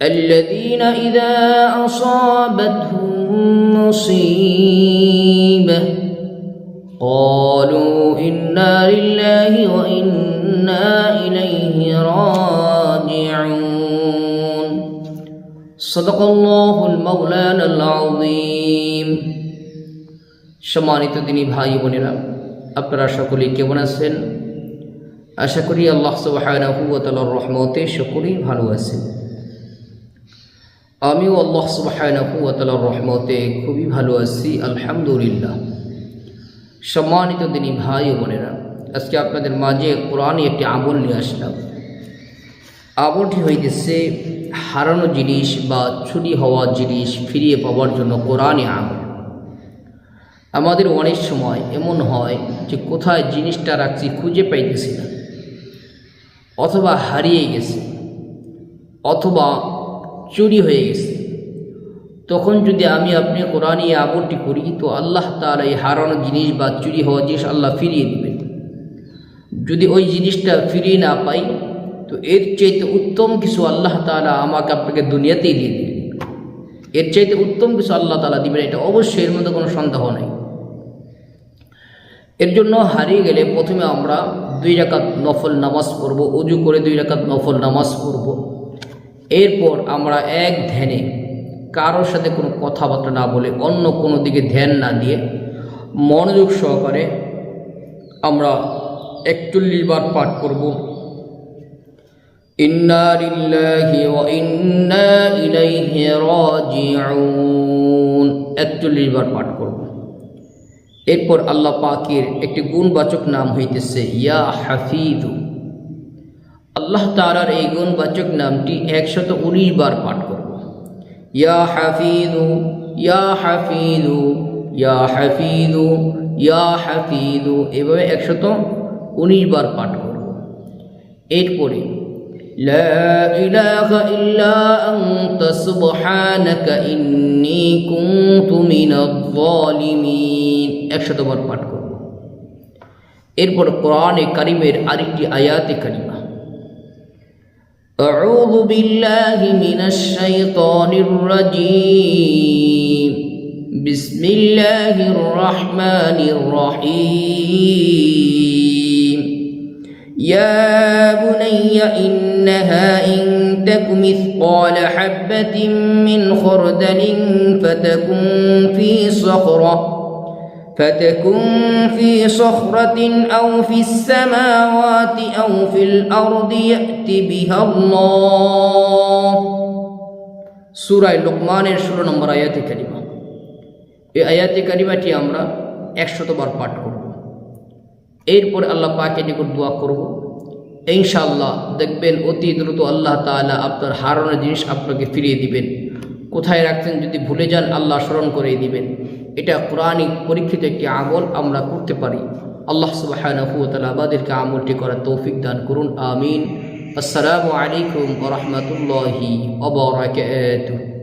الذين إذا أصابتهم مصيبة قالوا إنا لله وإنا إليه راجعون صدق الله المولانا العظيم সম্মানিত তিনি ভাই বোনেরা আপনারা সকলে কেমন আছেন আশা করি আল্লাহ সুবহানাহু ওয়া তাআলার রহমতে সকলেই ভালো আছেন আমিও আল্লাহ তাআলার রহমতে খুবই ভালো আছি, আলহামদুলিল্লাহ। সম্মানিত দিনী ভাই ও বোনেরা, আজকে আপনাদের মাঝে কোরআনে একটি আমল নিয়ে আসলাম। আমলটি হইতেছে হারানো জিনিস বা চুরি হওয়া জিনিস ফিরিয়ে পাওয়ার জন্য কোরআনে আমল। আমাদের অনেক সময় এমন হয় যে কোথায় জিনিসটা রাখছি খুঁজে পাইতেছি না, অথবা হারিয়ে গেছে, অথবা চুরি হয়ে গেছে। তখন যদি আমি আপনি কোরআন এই আমলটি করি, তো আল্লাহ তার এই হারানো জিনিস বা চুরি হওয়া জিনিস আল্লাহ ফিরিয়ে দিবেন। যদি ওই জিনিসটা ফিরিয়ে না পাই, তো এর চাইতে উত্তম কিছু আল্লাহ তালা আমাকে আপনাকে দুনিয়াতেই দিয়ে দিবেন। এর চাইতে উত্তম কিছু আল্লাহ তালা দিবেন, এটা অবশ্যই এর মধ্যে কোনো সন্দেহ নেই। এর জন্য হারিয়ে গেলে প্রথমে আমরা দুই রাকাত নফল নামাজ পড়ব, উজু করে দুই রাকাত নফল নামাজ পড়ব। এরপর আমরা এক ধ্যানে কারোর সাথে কোনো কথাবার্তা না বলে অন্য কোনো দিকে ধ্যান না দিয়ে মনোযোগ সহকারে আমরা একচল্লিশ বার পাঠ করব। একচল্লিশ বার পাঠ করব। এরপর আল্লাহ পাকের একটি গুণবাচক নাম হইতেছে, ইয়া হাফিজু আল্লাহ তালার এই গুণবাচক নামটি একশত উনিশ বার পাঠ করব ইয়া হাফিজু ইয়া হাফিজু ইয়া হাফিজু ইয়া হাফিজু এভাবে একশত উনিশ বার পাঠ করব এরপরে لا إله إلا أنت سبحانك إني كنت من الظالمين একশত বার পাঠ করব এরপর কোরআনে কারিমের আরেকটি আয়াতে কারিমা أعوذ بالله من الشيطان الرجيم. بسم الله الرحمن الرحيم. يا بني إنها إن تك مثقال حبة من خردل فتكن في صخرة فتكن في صخرة أو في السماوات أو في الأرض يأت بها الله سورة لقمان ষোলো নম্বর আয়াতে কারিমা এই আয়াতে কারিমাটি আমরা একশতবার পাঠ করব এরপর আল্লাহ পাকে নিকট দোয়া করব ইনশাআল্লাহ দেখবেন অতি দ্রুত আল্লাহ তাআলা আপনার হারানো জিনিস আপনাকে ফিরিয়ে দিবেন কোথায় রাখছেন যদি ভুলে যান আল্লাহ স্মরণ করে দিবেন এটা কোরআনিক পরীক্ষিত একটি আমল আমরা করতে পারি। আল্লাহ সুবাহকে আমলটি করার তৌফিক দান করুন, আমিন। আসসালামু আলাইকুম রহমতুল্লাহি